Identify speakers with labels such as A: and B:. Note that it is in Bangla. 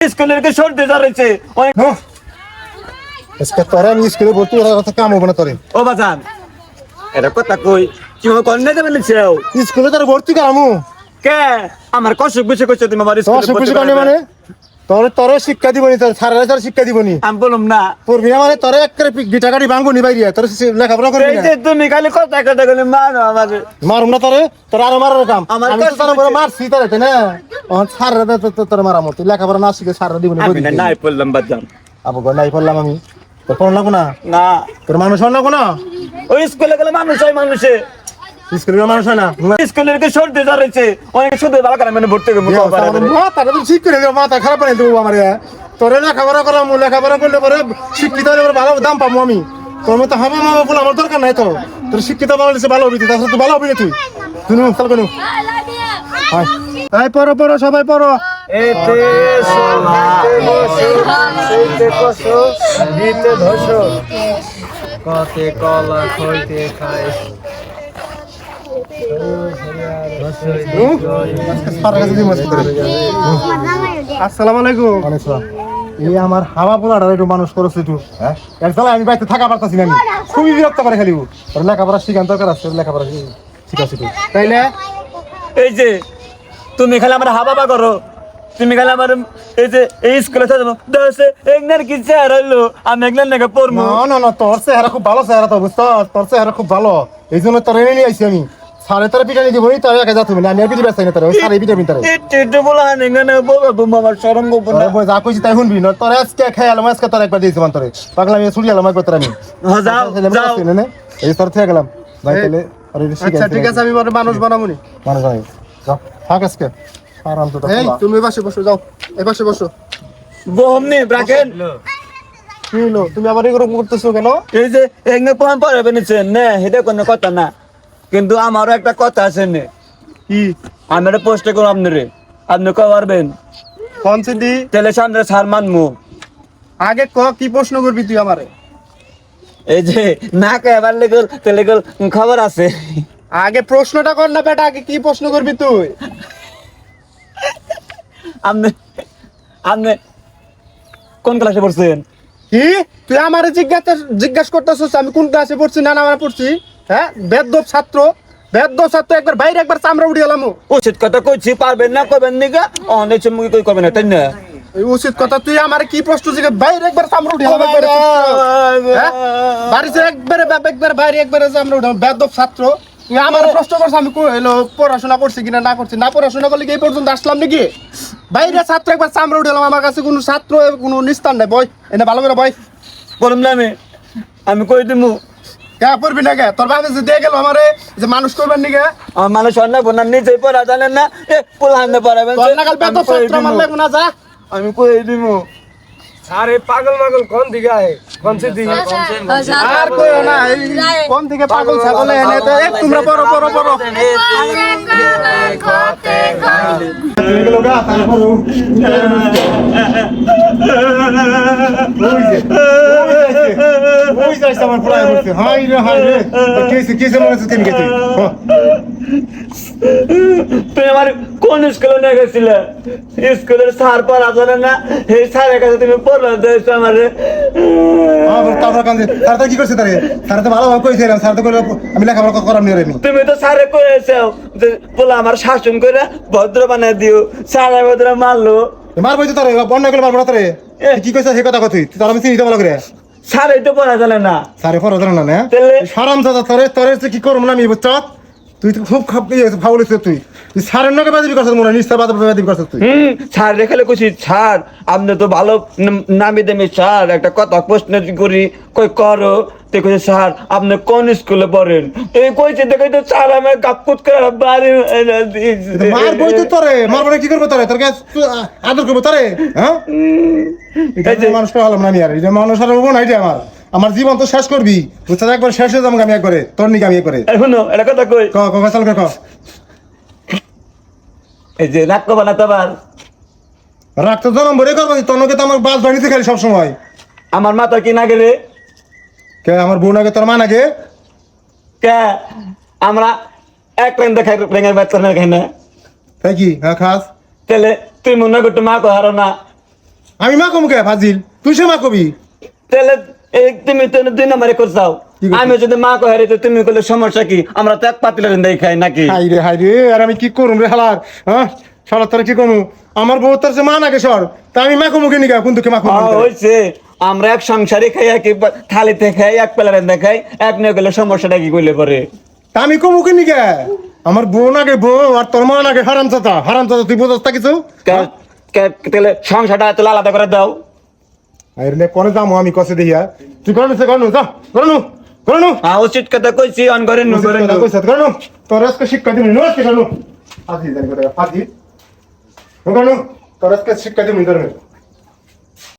A: স্কুলের কি সর্দি হয়েছে? অনেক
B: আজকে তোরা আমি স্কুলে ভর্তি করার কথা কাম হবে না তোরে।
A: ও বাজান এটা কথা কই? কি মনে করেন না যাবেন লিখছেও
B: স্কুলে তোর ভর্তি করামু
A: কে? আমার কষ্ট বুঝে কইছে তুমি আমার স্কুলে ভর্তি
B: মানে? তোর তোর শিক্ষা দিবনি তোর সারা তোর শিক্ষা দিবনি।
A: আমি বললাম না।
B: পড়বি না মানে তোর এক করে গিটা গাড়ি ভাঙবো নি বাইরে তোর সে- লেখাপড়া করবি
A: এই
B: না
A: যে তুমি খালি কথা কথা বলে মারো আমাকে।
B: মারুম না তোরে তোর আরও মারার কাম।
A: আমার
B: আমি তো
A: কাছে
B: তোর বড় মারছি তোর তাই না? অন সারা দে তো তোর মারা মতো। লেখাপড়া না শিখে সারা দিবনি
A: আমি না নাই পড়লাম বাজান
B: আবু গো নাই পড়লাম আমি। তোর না?
A: না।
B: তোর মানুষ না? কোনো
A: ওই স্কুলে গেলে মানুষ হয় মানুষে।
B: স্কুলের মানুষ হয় না।
A: স্কুলের কি সর্দি জ্বর হয়েছে? অনেক শুধু ভালো করে মানে ভর্তি করব
B: মাথা তো ঠিক করে দেবো মাথা খারাপ করে দেবো আমার। তোরে লেখাপড়া করাম লেখাপড়া করলে পরে শিক্ষিত হলে ভালো দাম পাবো আমি। তোর মতো হবে মামা বলে আমার দরকার নাই তো। তোর শিক্ষিত ভালো হবি তাছাড়া তুই ভালো হবি না তুই তুই নুন চাল কেন হাই পড়ো পড়ো সবাই পড়ো।
A: এতে সোনা সেইতে কষো দিতে ধসো। কতে কলা খইতে খায়।
B: আসসালামু আলাইকুম। এই আমার হাওয়া পোলাটা একটু মানুষ করছে একটু। হ্যাঁ? আমি বাড়িতে থাকা পারতাছি না আমি। খুবই বিরক্ত করে লেখাপড়া শিখান দরকার আছে লেখাপড়া শিখাছি তুই তাইলে?
A: এই যে তুমি খালি আমার হাবাবা করো। তুমি খালি আমার এই যে এই স্কুলে থাকব দশে একনার কি চেহারা হইল? আমি একনার নাকি পড়ব
B: না না না তোর চেহারা খুব ভালো চেহারা তো বুঝতো তোর চেহারা খুব ভালো। এই জন্য তোর এনে নিয়ে আইছি আমি। সাড়ে তোর পিটানি দিব তোর একা যাতে না। আমি আর পিটি ব্যস্ত না তোর সাড়ে পিটাবি তোর
A: একটু বলা না এখানে বলব আমার সরম গোপন
B: তোরে বই যা কইছি তাই শুনবি না তোর আজকে খেয়ে এলাম আজকে তোর একবার দিয়েছি মান তোরে পাগলা আমি ছুটি এলাম একবার তোর আমি।
A: হ্যাঁ, যাও
B: এই তোর থেকে গেলাম। ভাই তাহলে আর
C: আচ্ছা ঠিক আছে আমি বড় মানুষ বানাবো নি।
B: মানুষ আমি যাও থাক আজকে। আরাম তো
C: এই তুমি বসো যাও। বসো।
B: কি হলো তুমি আবার এরকম করতেছো কেন?
A: এই যে না কোনো কথা না। কিন্তু আমারও একটা কথা আছে নে।
C: কি?
A: আমি একটা পোস্ট করব আপনারে আপনি কবে পারবেন?
C: ফোন সিদ্ধি
A: তাহলে সামনে সার মানমু।
C: আগে ক কি প্রশ্ন করবি তুই আমারে?
A: এই যে না কে এবার লেগল তাহলে গেল খবর আছে।
C: আগে প্রশ্নটা কর না বেটা আগে কি প্রশ্ন করবি তুই?
A: আপনি আপনি কোন ক্লাসে পড়ছেন?
C: কি? তুই আমারে জিজ্ঞাসা জিজ্ঞাসা করতেছিস আমি কোন ক্লাসে পড়ছি না না আমরা পড়ছি। হ্যাঁ? বেদব ছাত্র। বেদব ছাত্র একবার বাইরে একবার চামড়া উঠে গেলাম
A: উচিত কথা কইছি পারবেন না করবেন নিগা অনেক চুমুকি কই করবেন না তাই না?
C: উচিত কথা তুই আমারে কি প্রশ্ন জিজ্ঞাসা? বাইরে একবার চামড়া উঠে হ্যাঁ? বাড়িতে একবারে একবার বাইরে একবারে চামড়া উঠে বেদব ছাত্র। আমার প্রশ্ন করছ আমি এলো পড়াশোনা করছি কিনা না করছি? না পড়াশোনা করলে কি এই পর্যন্ত আসলাম নাকি? বাইরে ছাত্র একবার চামড়া উঠে গেলাম আমার কাছে কোনো ছাত্র কোনো নিস্তার নাই। বই এনে ভালো করে বই
A: বললাম না আমি আমি কই দিমু?
C: কে পড়বি না কে তোর বাবা যে দিয়ে গেল আমারে যে মানুষ করবেন নিকে
A: আমার মানুষ অন্য বোনার নিজেই পড়া জানেন না? এ পোলাহান পড়াবেন
C: তোর নাগাল বেদব ছাত্র আমার লাগবে না যা।
A: আমি কই দিমু?
C: আরে পাগল পাগল কোন দিকে আয়? কোন সে দিকে? আর কই না কোন থেকে পাগল ছাগল এনে তো এক তোমরা
B: তারপর ওই যাইছে আমার প্রায় করতে হাই রে হাই রে। কিসে কিসে মনে হচ্ছে তুমি গেছি
A: তুই আমার কোন স্কুলে নিয়ে গেছিলে? স্কুলের স্যার পড়া জানে না এই স্যারের কাছে তুমি পড়লা দিয়েছ আমার
B: আমার তারপর কান্দে স্যার তো কি করছে তারে? স্যার তো ভালো ভাবে কইছে স্যার তো কইলো আমি লেখাপড়া করাম নি রে আমি।
A: তুমি তো স্যারে কয়েছো যে পোলা আমার শাসন করে ভদ্র বানায় দিও স্যার ভদ্র মারলো।
B: মারবই তো তারে করে মারবো না তারে। কি কইছে সে কথা কই তার আমি চিনি তো ভালো করে।
A: স্যার তো করা জানে না।
B: স্যারে জানে না না? সারাম দাদা তরে কি করব না আমি বুঝছ তুই তো খুব খাপ ফাউল হইছিস তুই। তুই স্যারের নাকি বাদিবি করছিস মনে নিশ্চয় বাদ বাদিবি করছিস তুই।
A: হুম স্যার রেখালে কইছি স্যার আপনি তো ভালো নামি দামি স্যার একটা কথা প্রশ্ন করি কই করো তে কইছে স্যার আপনি কোন স্কুলে পড়েন? এই কইছে তো স্যার আমার কাপুত করে বাড়ি এনে
B: তো তোরে মারবো না কি করব তোরে? তোর কাছে আদর করব তোরে হ্যাঁ? এটা
A: যে-
B: হলাম না আমি আর এটা মানুষ আর হব না এটা আমার। আমার জীবন তো শেষ করবি। বুঝতে একবার শেষ হয়ে যাব আমি একবারে। তোর নিকে আমি একবারে।
A: শুনো এটা কথা কই।
B: ক ক চাল ক।
A: এই যে রাগ করবা না তোমার
B: রাখতে জনম ভরে করব তোর নাকি তো আমার বাস বাড়িতে খালি সবসময়।
A: আমার মাথা কি না গেলে?
B: কে আমার বোন আগে তোর মা নাকি?
A: কে? আমরা এক লাইন দেখাই বাচ্চা না খাই না?
B: তাই কি? হ্যাঁ খাস।
A: তাহলে তুই মনে করতে মা কহারো না।
B: আমি মা কমু কে? ফাজিল। তুই সে মা কবি?
A: তাহলে তুমি তো দুই নম্বরে করছাও আমি যদি মা কহে তো তুমি করলে সমস্যা কি? আমরা তো এক পাতিলের দেই খাই নাকি?
B: হাই রে হাই রে আর আমি কি করুম রে হালার? হ্যাঁ? শালা কি কমু? আমার বউ তোর মা নাকি সর? তা আমি মা কমু কে নিকা কোন দুঃখে মা কমু?
A: হ্যাঁ, হয়েছে আমরা এক সংসারে খাই এক থালিতে খাই এক পেলার দেখাই এক নিয়ে গেলে সমস্যাটা কি করলে পরে?
B: আমি কমু কে আমার বউ নাগে বউ আর তোর মা নাগে হারাম চাতা হারাম চাতা তুই বোঝাস তা কিছু?
A: তাহলে সংসারটা তাহলে আলাদা করে দাও।
B: আরে নে কোনে যামু আমি কসে দেখিয়া তুই করনু সে করনু যা করনু করনু
A: হ্যাঁ উচিত কথা কইছি অন করেন নু করেন নু।
B: কইছত করনু তোর আজকে শিক্ষা দিবি নো করনু আজি জানি করে আজি করনু তোর আজকে শিক্ষা